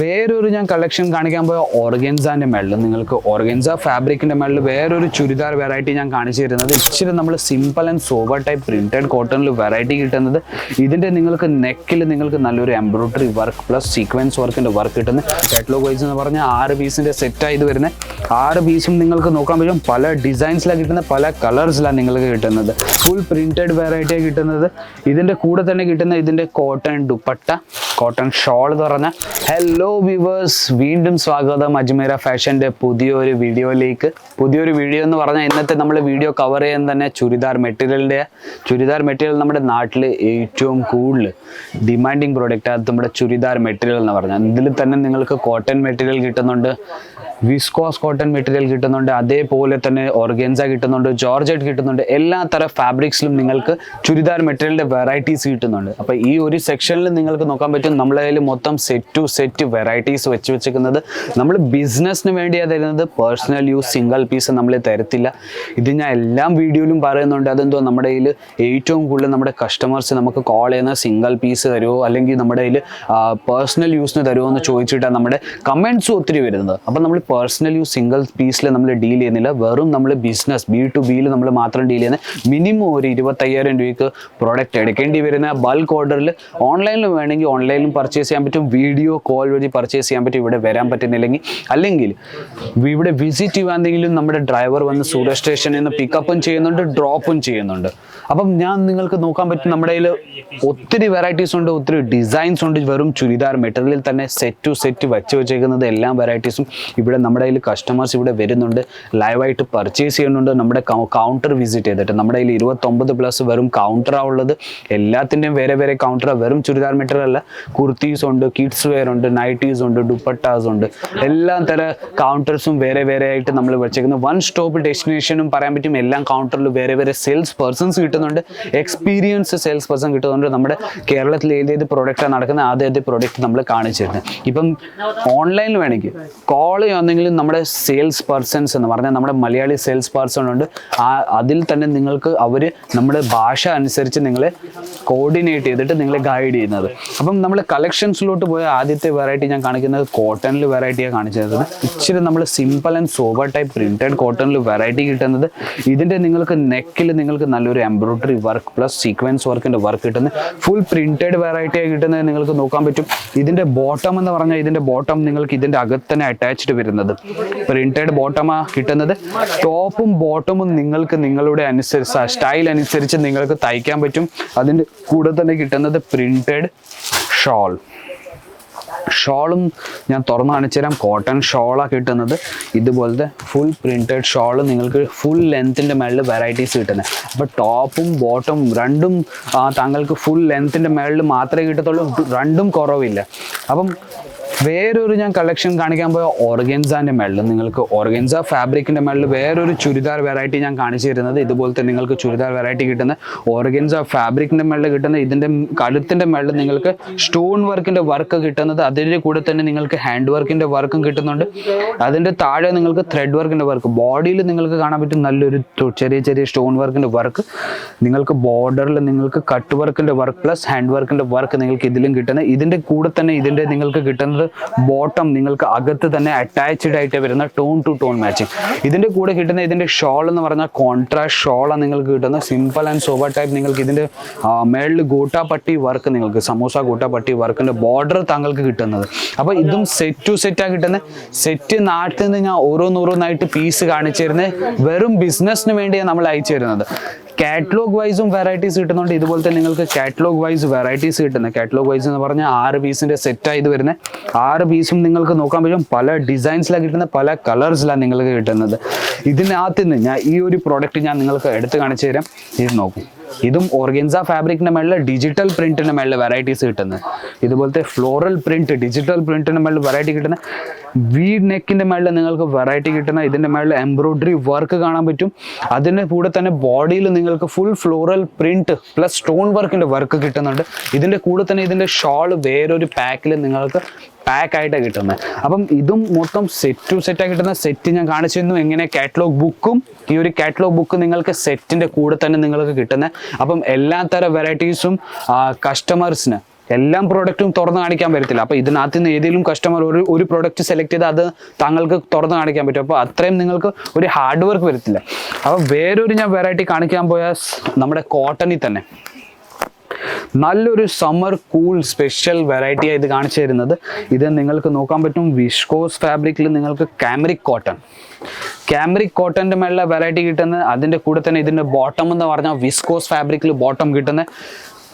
വേറൊരു ഞാൻ കളക്ഷൻ കാണിക്കാൻ പോയ ഓർഗൻസാന്റെ മെഡൽ നിങ്ങൾക്ക് ഓർഗൻസ ഫാബ്രിക്കിന്റെ മെഡൽ വേറൊരു ചുരിദാർ വെറൈറ്റി ഞാൻ കാണിച്ചു തരുന്നത്. ഇച്ചിരി നമ്മൾ simple and sober type printed കോട്ടണിൽ വെറൈറ്റി കിട്ടുന്നത്. ഇതിന്റെ നിങ്ങൾക്ക് നെക്കിൽ നിങ്ങൾക്ക് നല്ലൊരു എംബ്രോയിഡറി വർക്ക് പ്ലസ് സീക്വൻസ് വർക്കിന്റെ വർക്ക് കിട്ടുന്നത് കാറ്റലോഗ് വൈസ് എന്ന് പറഞ്ഞാൽ ആറ് പീസിന്റെ സെറ്റായി ഇത് വരുന്നത് ആറ് പീസും നിങ്ങൾക്ക് നോക്കാൻ പറ്റും. പല ഡിസൈൻസിലാണ് കിട്ടുന്നത് പല കളേഴ്സിലാണ് നിങ്ങൾക്ക് കിട്ടുന്നത്. ഫുൾ പ്രിന്റഡ് വെറൈറ്റി കിട്ടുന്നത്. ഇതിന്റെ കൂടെ തന്നെ കിട്ടുന്ന ഇതിന്റെ കോട്ടൺ ദുപ്പട്ട കോട്ടൺ ഷോൾ എന്ന് പറഞ്ഞ ഹലോ വ്യൂവേഴ്സ് വീണ്ടും സ്വാഗതം. അജ്മീര ഫാഷന്റെ പുതിയൊരു വീഡിയോയിലേക്ക്. പുതിയൊരു വീഡിയോ എന്ന് പറഞ്ഞാൽ ഇന്നത്തെ നമ്മൾ വീഡിയോ കവർ ചെയ്യാൻ തന്നെ ചുരിദാർ മെറ്റീരിയലിന്റെ ചുരിദാർ മെറ്റീരിയൽ നമ്മുടെ നാട്ടിൽ ഏറ്റവും കൂടുതൽ ഡിമാൻഡിങ് പ്രോഡക്റ്റ് അത് നമ്മുടെ ചുരിദാർ മെറ്റീരിയൽ എന്ന് പറഞ്ഞാൽ. ഇതിൽ തന്നെ നിങ്ങൾക്ക് കോട്ടൺ മെറ്റീരിയൽ കിട്ടുന്നുണ്ട്. വിസ്കോസ് കോട്ടൺ മെറ്റീരിയൽ കിട്ടുന്നുണ്ട് അതേപോലെ തന്നെ ഓർഗൻസ കിട്ടുന്നുണ്ട് ജോർജറ്റ് കിട്ടുന്നുണ്ട് എല്ലാ തരം ഫാബ്രിക്സിലും നിങ്ങൾക്ക് ചുരിദാർ മെറ്റീരിയലിന്റെ വെറൈറ്റീസ് കിട്ടുന്നുണ്ട്. അപ്പോൾ ഈ ഒരു സെക്ഷനിൽ നിങ്ങൾക്ക് നോക്കാൻ പറ്റും നമ്മളെ കയ്യിൽ മൊത്തം സെറ്റ് ടു സെറ്റ് വെറൈറ്റീസ് വെച്ച് വെച്ചിരിക്കുന്നത്. നമ്മൾ ബിസിനസ്സിന് വേണ്ടിയാണ് തരുന്നത് പേഴ്സണൽ യൂസ് സിംഗിൾ പീസ് നമ്മൾ തരത്തില്ല. ഇത് ഞാൻ എല്ലാം വീഡിയോയിലും പറയുന്നുണ്ട് അതെന്തോ നമ്മുടെ കയ്യിൽ ഏറ്റവും കൂടുതൽ നമ്മുടെ കസ്റ്റമേഴ്സ് നമുക്ക് കോൾ ചെയ്യുന്ന സിംഗിൾ പീസ് തരുമോ അല്ലെങ്കിൽ നമ്മുടെ കയ്യിൽ പേഴ്സണൽ യൂസിന് തരുമോ എന്ന് ചോദിച്ചിട്ടാണ് നമ്മുടെ കമൻസും ഒത്തിരി വരുന്നത്. അപ്പം നമ്മൾ പേഴ്സണൽ യൂസ് സിംഗിൾ പീസിൽ നമ്മൾ ഡീൽ ചെയ്യുന്നില്ല. വെറും നമ്മൾ ബിസിനസ് ബി ടു ബിയിൽ നമ്മൾ മാത്രം ഡീൽ ചെയ്യുന്നത് മിനിമം ഒരു ഇരുപത്തയ്യായിരം രൂപയ്ക്ക് പ്രോഡക്റ്റ് എടുക്കേണ്ടി വരുന്ന ബൾക്ക് ഓർഡറിൽ ഓൺലൈനിൽ വേണമെങ്കിൽ ഓൺലൈനിലും പർച്ചേസ് ചെയ്യാൻ പറ്റും. വീഡിയോ കോൾ വഴി പർച്ചേസ് ചെയ്യാൻ പറ്റും. ഇവിടെ വരാൻ പറ്റുന്നില്ലെങ്കിൽ. അല്ലെങ്കിൽ ഇവിടെ വിസിറ്റ് ചെയ്യുവാണെങ്കിലും നമ്മുടെ ഡ്രൈവർ വന്ന് സൂര്യ സ്റ്റേഷനിൽ നിന്ന് പിക്കപ്പും ചെയ്യുന്നുണ്ട് ഡ്രോപ്പും ചെയ്യുന്നുണ്ട്. അപ്പം ഞാൻ നിങ്ങൾക്ക് നോക്കാൻ പറ്റും നമ്മുടെ കയ്യിൽ ഒത്തിരി വെറൈറ്റീസ് ഉണ്ട് ഒത്തിരി ഡിസൈൻസ് ഉണ്ട്. വെറും ചുരിദാർ മെറ്റീരിയലിൽ തന്നെ സെറ്റ് ടു സെറ്റ് വെച്ച് വെച്ചേക്കുന്നത് എല്ലാ വെറൈറ്റീസും ഇവിടെ നമ്മുടെ കയ്യിൽ കസ്റ്റമേഴ്സ് ഇവിടെ വരുന്നുണ്ട് ലൈവായിട്ട് പർച്ചേസ് ചെയ്യുന്നുണ്ട് നമ്മുടെ കൗണ്ടർ വിസിറ്റ് ചെയ്തിട്ട്. നമ്മുടെ കയ്യിൽ ഇരുപത്തൊമ്പത് പ്ലസ് വെറും കൗണ്ടറാണ് ഉള്ളത്. എല്ലാത്തിന്റെയും വേറെ വേറെ കൗണ്ടറാണ് വെറും ചുരിദാർ മെറ്റീരിയൽ അല്ല. കുർത്തീസ് ഉണ്ട് കിഡ്സ് വെയർ ഉണ്ട് നൈറ്റീസ് ഉണ്ട് ദുപ്പട്ടാസ് ഉണ്ട്. എല്ലാ തരം കൗണ്ടേഴ്സും വേറെ വേറെ ആയിട്ട് നമ്മൾ വെച്ചേക്കുന്നത് വൺ സ്റ്റോപ്പ് ഡെസ്റ്റിനേഷനും പറയാൻ പറ്റും. എല്ലാം കൗണ്ടറിൽ വേറെ വേറെ സെയിൽസ് പേഴ്സൺസ് കിട്ടുന്നുണ്ട്. എക്സ്പീരിയൻസ് സെയിൽസ് പേഴ്സൺ കിട്ടുന്നുണ്ട്. നമ്മുടെ കേരളത്തിൽ ഏതേത് പ്രൊഡക്റ്റാണ് നടക്കുന്നത് ആദ്യ പ്രൊഡക്റ്റ് നമ്മൾ കാണിച്ചിരുന്നത് ഇപ്പം ഓൺലൈനിൽ വേണമെങ്കിൽ കോൾ ചെയ്യുന്നെങ്കിലും നമ്മുടെ സെയിൽസ് പേഴ്സൺസ് എന്ന് പറഞ്ഞാൽ നമ്മുടെ മലയാളി സെയിൽസ് പേഴ്സൺ ഉണ്ട്. ആ അതിൽ തന്നെ നിങ്ങൾക്ക് അവർ നമ്മുടെ ഭാഷ അനുസരിച്ച് നിങ്ങളെ കോർഡിനേറ്റ് ചെയ്തിട്ട് നിങ്ങളെ ഗൈഡ് ചെയ്യുന്നത്. അപ്പം നമ്മൾ കളക്ഷൻസിലോട്ട് പോയ ആദ്യത്തെ വെറൈറ്റി ഞാൻ കാണിക്കുന്നത് കോട്ടണിൽ വെറൈറ്റിയാണ് കാണിച്ചു തരുന്നത് ഇച്ചിരി നമ്മൾ simple and sober type printed കോട്ടണിൽ വെറൈറ്റി കിട്ടുന്നത്. ഇതിന്റെ നിങ്ങൾക്ക് നെക്കിൽ നിങ്ങൾക്ക് നല്ലൊരു എംബ്രോയിഡറി വർക്ക് പ്ലസ് സീക്വൻസ് വർക്കിന്റെ വർക്ക് കിട്ടുന്നത് ഫുൾ പ്രിന്റഡ് വെറൈറ്റി ആയി കിട്ടുന്നത് നിങ്ങൾക്ക് നോക്കാൻ പറ്റും. ഇതിന്റെ ബോട്ടം എന്ന് പറഞ്ഞാൽ ഇതിന്റെ ബോട്ടം നിങ്ങൾക്ക് ഇതിന്റെ അകത്ത് തന്നെ അറ്റാച്ച്ഡ് വരുന്നത് പ്രിന്റഡ് ബോട്ടമാ കിട്ടുന്നത്. ടോപ്പും ബോട്ടമും നിങ്ങൾക്ക് നിങ്ങളുടെ അനുസരിച്ച് സ്റ്റൈൽ അനുസരിച്ച് നിങ്ങൾക്ക് തയ്ക്കാൻ പറ്റും. അതിന്റെ കൂടെ തന്നെ കിട്ടുന്നത് പ്രിന്റഡ് ഷോൾ ഷോളും ഞാൻ തുറന്ന് കാണിച്ചു തരാം. കോട്ടൺ ഷോളാണ് കിട്ടുന്നത്. ഇതുപോലത്തെ ഫുൾ പ്രിന്റഡ് ഷോൾ നിങ്ങൾക്ക് ഫുൾ ലെങ്ത്തിന്റെ മേളിൽ വെറൈറ്റീസ് കിട്ടുന്നത്. അപ്പോൾ ടോപ്പും ബോട്ടും രണ്ടും താങ്കൾക്ക് ഫുൾ ലെങ്ത്തിന്റെ മേളിൽ മാത്രമേ കിട്ടത്തുള്ളൂ. രണ്ടും കുറവില്ല. അപ്പം വേറൊരു ഞാൻ കളക്ഷൻ കാണിക്കാൻ പോയ ഓർഗൻസാന്റെ മേളിൽ നിങ്ങൾക്ക് ഓർഗൻസ ഫാബ്രിക്കിന്റെ മേളിൽ വേറൊരു ചുരിദാർ വെറൈറ്റി ഞാൻ കാണിച്ചു തരുന്നത്. ഇതുപോലത്തെ നിങ്ങൾക്ക് ചുരിദാർ വെറൈറ്റി കിട്ടുന്ന ഓർഗൻസ ഫാബ്രിക്കിന്റെ മേളിൽ കിട്ടുന്ന ഇതിന്റെ കഴുത്തിന്റെ മേളിൽ നിങ്ങൾക്ക് സ്റ്റോൺ വർക്കിന്റെ വർക്ക് കിട്ടുന്നത്. അതിന്റെ കൂടെ തന്നെ നിങ്ങൾക്ക് ഹാൻഡ് വർക്കിന്റെ വർക്കും കിട്ടുന്നുണ്ട്. അതിന്റെ താഴെ നിങ്ങൾക്ക് ത്രെഡ് വർക്കിന്റെ വർക്ക് ബോഡിയിൽ നിങ്ങൾക്ക് കാണാൻ പറ്റും നല്ലൊരു ചെറിയ ചെറിയ സ്റ്റോൺ വർക്കിന്റെ വർക്ക് നിങ്ങൾക്ക് ബോർഡറിൽ നിങ്ങൾക്ക് കട്ട് വർക്കിന്റെ വർക്ക് പ്ലസ് ഹാൻഡ് വർക്കിന്റെ വർക്ക് നിങ്ങൾക്ക് ഇതിലും കിട്ടുന്നത്. ഇതിന്റെ കൂടെ തന്നെ ഇതിന്റെ നിങ്ങൾക്ക് കിട്ടുന്നത് ബോട്ടം നിങ്ങൾക്ക് അകത്ത് തന്നെ അറ്റാച്ച്ഡ് ആയിട്ട് വരുന്ന ടോൺ ടു ടോൺ മാച്ചിങ് ഇതിന്റെ കൂടെ കിട്ടുന്ന ഇതിന്റെ ഷോൾ എന്ന് പറഞ്ഞാൽ കോൺട്രാസ്റ്റ് ഷോളാണ് നിങ്ങൾക്ക് കിട്ടുന്നത്. സിമ്പിൾ ആൻഡ് സോബർ ടൈപ്പ് നിങ്ങൾക്ക് ഇതിന്റെ മേളിൽ ഗോട്ടാപ്പട്ടി വർക്ക് നിങ്ങൾക്ക് സമോസ ഗോട്ടാപ്പട്ടി വർക്കിന്റെ ബോർഡർ താങ്കൾക്ക് കിട്ടുന്നത്. അപ്പോൾ ഇതും സെറ്റ് ടു സെറ്റാണ് കിട്ടുന്നത് സെറ്റ് നാട്ടിൽ നിന്ന് ഞാൻ ഓരോന്നോരോന്നായിട്ട് പീസ് കാണിച്ചു തരുന്നത് വെറും ബിസിനസ്സിന് വേണ്ടിയാണ് നമ്മൾ അയച്ചു തരുന്നത്. കാറ്റലോഗ് വൈസും വെറൈറ്റീസ് കിട്ടുന്നുണ്ട്. ഇതുപോലെ തന്നെ നിങ്ങൾക്ക് കാറ്റലോഗ് വൈസ് വെറൈറ്റീസ് കിട്ടുന്നത് കാറ്റലോഗ് വൈസ് എന്ന് പറഞ്ഞാൽ ആറ് പീസിന്റെ സെറ്റായി ഇത് വരുന്നത് ആറ് പീസും നിങ്ങൾക്ക് നോക്കാൻ പറ്റും. പല ഡിസൈൻസിലാണ് കിട്ടുന്നത് പല കളേഴ്സിലാണ് നിങ്ങൾക്ക് കിട്ടുന്നത്. ഇതിനകത്ത് നിന്ന് ഞാൻ ഈ ഒരു പ്രോഡക്റ്റ് ഞാൻ നിങ്ങൾക്ക് എടുത്ത് കാണിച്ചു തരാം. ഇത് നോക്കും. ഇതും ഓർഗൻസ ഫാബ്രിക്കിന് മേളിൽ ഡിജിറ്റൽ പ്രിന്റിന് മേളിൽ വെറൈറ്റീസ് കിട്ടുന്നത്. ഇതുപോലത്തെ ഫ്ലോറൽ പ്രിന്റ് ഡിജിറ്റൽ പ്രിന്റിന് മേളിൽ വെറൈറ്റി കിട്ടുന്ന വി നെക്കിന്റെ മേളിൽ നിങ്ങൾക്ക് വെറൈറ്റി കിട്ടുന്ന ഇതിന്റെ മേളിൽ എംബ്രോയിഡറി വർക്ക് കാണാൻ പറ്റും. അതിന്റെ കൂടെ തന്നെ ബോഡിയിൽ നിങ്ങൾക്ക് full floral print plus stone വർക്കിന്റെ വർക്ക് കിട്ടുന്നുണ്ട്. ഇതിന്റെ കൂടെ തന്നെ ഇതിന്റെ ഷോൾ വേറൊരു പാക്കിൽ നിങ്ങൾക്ക് പാക്ക് ആയിട്ട് കിട്ടുന്നത് അപ്പം ഇതും മൊത്തം സെറ്റ് ടു സെറ്റാണ് കിട്ടുന്ന സെറ്റ് ഞാൻ കാണിച്ചു തന്നു. എങ്ങനെ കാറ്റലോഗ് ബുക്കും ഈ ഒരു കാറ്റലോഗ് ബുക്ക് നിങ്ങൾക്ക് സെറ്റിന്റെ കൂടെ തന്നെ നിങ്ങൾക്ക് കിട്ടുന്നത് അപ്പം എല്ലാ തരം വെറൈറ്റീസും കസ്റ്റമേഴ്സിന് എല്ലാം പ്രോഡക്റ്റും തുറന്ന് കാണിക്കാൻ പറ്റത്തില്ല. അപ്പോൾ ഇതിനകത്ത് നിന്ന് ഏതെങ്കിലും കസ്റ്റമർ ഒരു ഒരു പ്രോഡക്റ്റ് സെലക്ട് ചെയ്ത് അത് താങ്കൾക്ക് തുറന്ന് കാണിക്കാൻ പറ്റും. അപ്പോൾ അത്രയും നിങ്ങൾക്ക് ഒരു ഹാർഡ് വർക്ക് വരത്തില്ല. അപ്പോൾ വേറൊരു ഞാൻ വെറൈറ്റി കാണിക്കാൻ പോയ നമ്മുടെ കോട്ടണിൽ തന്നെ. നല്ലൊരു സമ്മർ കൂൾ സ്പെഷ്യൽ വെറൈറ്റി ഇത് കാണിച്ചു തരുന്നത്. ഇത് നിങ്ങൾക്ക് നോക്കാൻ പറ്റും വിഷ്കോസ് ഫാബ്രിക്കിൽ നിങ്ങൾക്ക് കാമറിക് കോട്ടൺ കാമറിക് കോട്ടന്റെ മേളിലെ വെറൈറ്റി കിട്ടുന്നത്. അതിന്റെ കൂടെ തന്നെ ഇതിന്റെ ബോട്ടം എന്ന് പറഞ്ഞാൽ വിസ്കോസ് ഫാബ്രിക്കിൽ ബോട്ടം കിട്ടുന്ന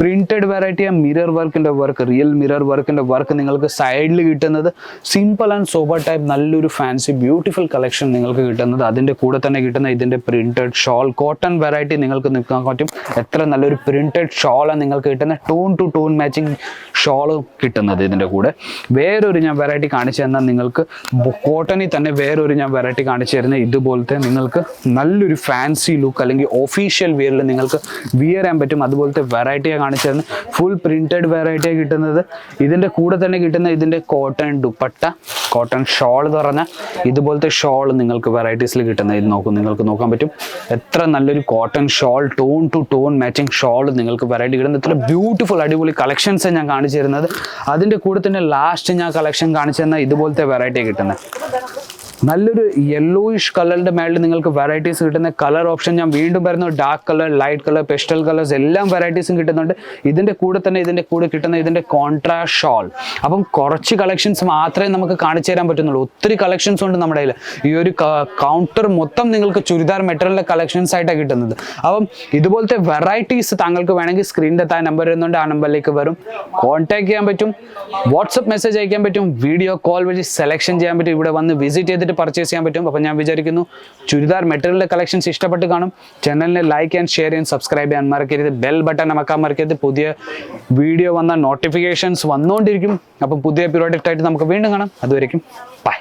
പ്രിന്റഡ് വെറൈറ്റി ആ മിറർ വർക്കിന്റെ വർക്ക് റിയൽ മിറർ വർക്കിന്റെ വർക്ക് നിങ്ങൾക്ക് സൈഡിൽ കിട്ടുന്നത് സിമ്പിൾ ആൻഡ് സോബർ ടൈപ്പ് നല്ലൊരു ഫാൻസി ബ്യൂട്ടിഫുൾ കളക്ഷൻ നിങ്ങൾക്ക് കിട്ടുന്നത്. അതിന്റെ കൂടെ തന്നെ കിട്ടുന്ന ഇതിന്റെ പ്രിന്റഡ് ഷോൾ കോട്ടൺ വെറൈറ്റി നിങ്ങൾക്ക് നിൽക്കാൻ പറ്റും. എത്ര നല്ലൊരു പ്രിന്റഡ് ഷോളാണ് നിങ്ങൾക്ക് കിട്ടുന്ന tone to tone matching shawl കിട്ടുന്നത് ഇതിന്റെ കൂടെ. വേറൊരു ഞാൻ വെറൈറ്റി കാണിച്ചു തന്നാൽ നിങ്ങൾക്ക് കോട്ടണിൽ തന്നെ വേറൊരു ഞാൻ വെറൈറ്റി കാണിച്ചു തരുന്ന ഇതുപോലത്തെ നിങ്ങൾക്ക് നല്ലൊരു ഫാൻസി ലുക്ക് അല്ലെങ്കിൽ ഒഫീഷ്യൽ വിയറിൽ നിങ്ങൾക്ക് വിയർ ചെയ്യാൻ പറ്റും. അതുപോലത്തെ വെറൈറ്റിയാണ് കാണിച്ചു തരുന്നത് ഫുൾ പ്രിന്റഡ് വെറൈറ്റിയാണ് കിട്ടുന്നത്. ഇതിന്റെ കൂടെ തന്നെ കിട്ടുന്ന ഇതിന്റെ കോട്ടൺ ദുപ്പട്ട കോട്ടൺ ഷോൾ എന്ന് പറഞ്ഞാൽ ഇതുപോലത്തെ ഷോൾ നിങ്ങൾക്ക് വെറൈറ്റീസിൽ കിട്ടുന്ന ഇത് നോക്കും നിങ്ങൾക്ക് നോക്കാൻ പറ്റും. എത്ര നല്ലൊരു cotton shawl tone to tone matching shawl നിങ്ങൾക്ക് വെറൈറ്റി കിട്ടുന്നത് ഇത്ര ബ്യൂട്ടിഫുൾ അടിപൊളി കളക്ഷൻസ് ഞാൻ കാണിച്ചു തരുന്നത് അതിന്റെ കൂടെ തന്നെ ലാസ്റ്റ് ഞാൻ കളക്ഷൻ കാണിച്ചു തന്നാൽ ഇതുപോലത്തെ വെറൈറ്റിയാണ് കിട്ടുന്നത്. നല്ലൊരു യെല്ലോയിഷ് കളറിന്റെ മേളിൽ നിങ്ങൾക്ക് വെറൈറ്റീസ് കിട്ടുന്ന കളർ ഓപ്ഷൻ ഞാൻ വീണ്ടും പറയുന്നു. Dark colour light colour pastel colours എല്ലാം വെറൈറ്റീസും കിട്ടുന്നുണ്ട്. ഇതിന്റെ കൂടെ തന്നെ ഇതിന്റെ കൂടെ കിട്ടുന്ന ഇതിന്റെ കോൺട്രാസ്റ്റ് ഷോൾ അപ്പം കുറച്ച് കളക്ഷൻസ് മാത്രമേ നമുക്ക് കാണിച്ചു തരാൻ പറ്റുന്നുള്ളൂ. ഒത്തിരി കളക്ഷൻസ് ഉണ്ട് നമ്മുടെ കയ്യിൽ ഈ ഒരു കൗണ്ടർ മൊത്തം നിങ്ങൾക്ക് ചുരിദാർ മെറ്റീരിയലിന്റെ കളക്ഷൻസ് ആയിട്ടാണ് കിട്ടുന്നത്. അപ്പം ഇതുപോലത്തെ വെറൈറ്റീസ് താങ്കൾക്ക് വേണമെങ്കിൽ സ്ക്രീനിന്റെ താഴെ നമ്പർ വരുന്നുണ്ട്. ആ നമ്പറിലേക്ക് വരും. കോൺടാക്ട് ചെയ്യാൻ പറ്റും. വാട്സപ്പ് മെസ്സേജ് അയക്കാൻ പറ്റും. വീഡിയോ കോൾ വഴി സെലക്ഷൻ ചെയ്യാൻ പറ്റും. ഇവിടെ വന്ന് വിസിറ്റ് ചെയ്തിട്ട് പർച്ചേസ് ചെയ്യാൻ പറ്റും. അപ്പോൾ ഞാൻ വിചാരിക്കുന്നു ചുരിദാർ മെറ്റീരിയലിന്റെ കളക്ഷൻസ് ഇഷ്ടപ്പെട്ട് കാണും. ചാനലിനെ ലൈക്ക് ആൻഡ് ഷെയർ ചെയ്യാൻ സബ്സ്ക്രൈബ് ചെയ്യാൻ മറക്കരുത്. ബെൽ ബട്ടൺ അമക്കാൻ മറക്കരുത്. പുതിയ വീഡിയോ വന്ന നോട്ടിഫിക്കേഷൻസ് വന്നുകൊണ്ടിരിക്കും അപ്പം പുതിയ പ്രോഡക്റ്റായിട്ട് ആയിട്ട് നമുക്ക് വീണ്ടും കാണാം. അതുവരെയും ബൈ